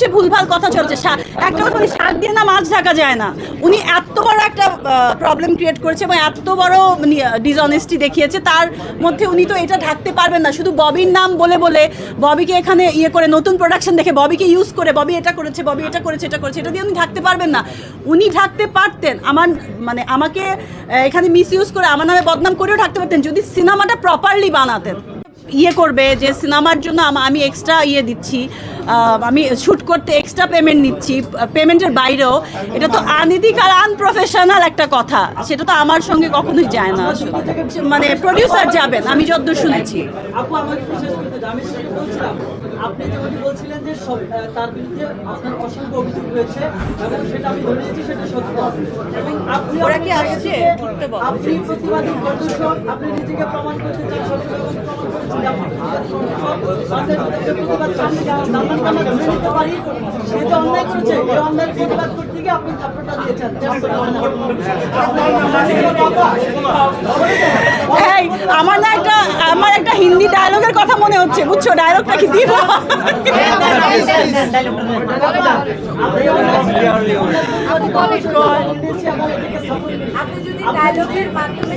বসে ভুলভাল কথা চলছে। একটা কথা বলি, শাক দিয়ে না মাছ ঢাকা যায় না। উনি এত বড় একটা প্রবলেম ক্রিয়েট করেছে এবং এত বড় ডিসঅনেস্টি দেখিয়েছে। তার মধ্যে উনি তো এটা ঢাকতে পারবেন না। শুধু ববির নাম বলে বলে ববিকে এখানে ইয়ে করে নতুন প্রোডাকশন দেখে ববিকে ইউজ করে ববি এটা করেছে ববি এটা করেছে এটা করেছে এটা দিয়ে উনি ঢাকতে পারবেন না। উনি ঢাকতে পারতেন। আমার মানে আমাকে এখানে মিস ইউজ করে আমার নামে বদনাম করেও ঢাকতে পারতেন। যদি সিনেমাটা প্রপারলি বানাতেন। ইয়ে করবে যে সিনেমার জন্য আমি এক্সট্রা ইয়ে দিচ্ছি আমি শ্যুট করতে এক্সট্রা পেমেন্ট নিচ্ছি পেমেন্টের বাইরেও। এটা তো আনইতিক আর আনপ্রফেশনাল একটা কথা। সেটা তো আমার সঙ্গে কখনোই যায় না। মানে প্রডিউসার যাবেন আমি যতদূর শুনেছি। আপু আপনি যেমন বলছিলেন যে তার বিরুদ্ধে আপনার অসংখ্য অভিযোগ এবং সেটা আমি ধরে নিয়েছি সেটা সত্য। এবং আপনি ওরা কি আসছে? আপনি প্রতিবাদী আপনি নিজেকে প্রমাণ করতে চান সবসময় প্রমাণ করতে চান, জানলাম আমরা ধরে নিতে পারি সে তো অন্যায় করেছে এই প্রতিবাদ করতে গিয়ে আপনি থাপ্পড়টা দিয়েছেন আমার না একটা আমার একটা হিন্দি ডায়লগের কথা মনে হচ্ছে বুঝছ? ডায়লগটা কি দিব? আপনি যদি ডায়লগের মাধ্যমে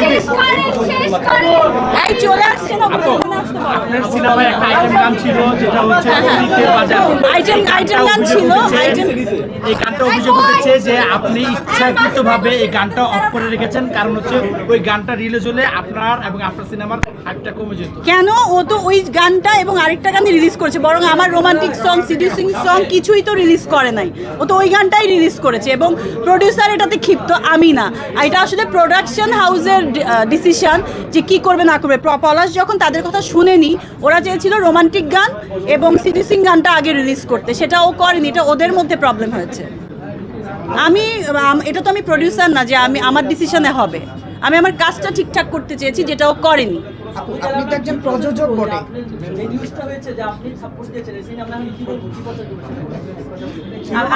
শেষ করেন শেষ করেন এই চলে আসছে না এখানে আসতে পারো। আপনার সিনেমায় একটা আইটেম গান ছিল যেটা হচ্ছে আইটেম আইটেম গান ছিল আইটেম এই গানটা অভিযোগ উঠেছে যে আপনি ইচ্ছাকৃতভাবে এই গানটা অফ করে রেখেছেন। কারণ হচ্ছে ওই গানটা রিলিজ হলে আপনার এবং আপনার সিনেমার হাইপটা কমে যেত। কেন? ও তো ওই গানটা এবং আরেকটা গান রিলিজ করেছে। বরং আমার রোমান্টিক সং সিডিউসিং সং কিছুই তো রিলিজ করে নাই। ও তো ওই গানটাই রিলিজ করেছে এবং প্রডিউসার এটাতে ক্ষিপ্ত আমি না। এটা আসলে প্রোডাকশন হাউসের ডিসিশন যে কি করবে, না করবে। পলাশ যখন তাদের কথা শুনেনি, ওরা চেয়েছিল রোমান্টিক গান এবং সিডিউসিং গানটা আগে রিলিজ করতে। সেটা ও করেনি, এটা ওদের মধ্যে প্রবলেম হয়েছে। আমি এটা তো আমি প্রডিউসার না যে আমি, আমার ডিসিশনে হবে। আমি আমার কাজটা ঠিকঠাক করতে চেয়েছি যেটা ও করেনি। আপনি তো একজন প্রযোজক বটে।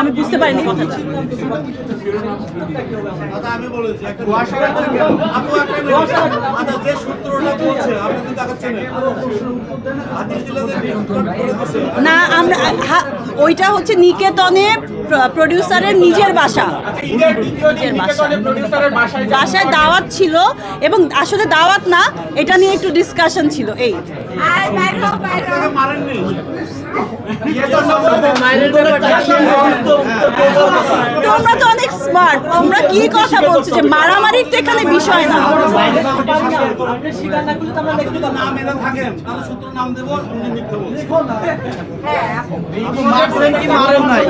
আমি বুঝতে পারিনি কথাটা। আচ্ছা দিছে। না আমরা ওইটা হচ্ছে নিকেতনে প্রডিউসারের নিজের বাসা। নিজের বাসা। বাসায় দাওয়াত ছিল এবং আসলে দাওয়াত না এটা নিয়ে একটু ডিসকাশন ছিল এই। মারেননি স্মার্ট তোমরা কি কথা বলছো যে মারামারির তো এখানে বিষয় না?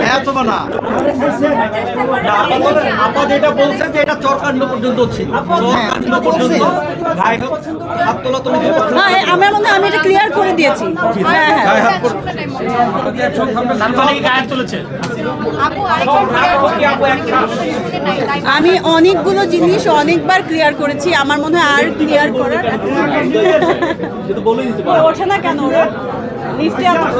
হ্যাঁ, যে এটা চরকাণ্ড পর্যন্ত চরকাণ্ড পর্যন্ত হ্যাঁ আমার মনে হয় আমি এটা ক্লিয়ার করে দিয়েছি। হ্যাঁ হ্যাঁ। আমি অনেকগুলো জিনিস অনেকবার ক্লিয়ার করেছি আমার মনে হয় আর ক্লিয়ার করার ওঠে না কেন ওরা? লিফটে আমার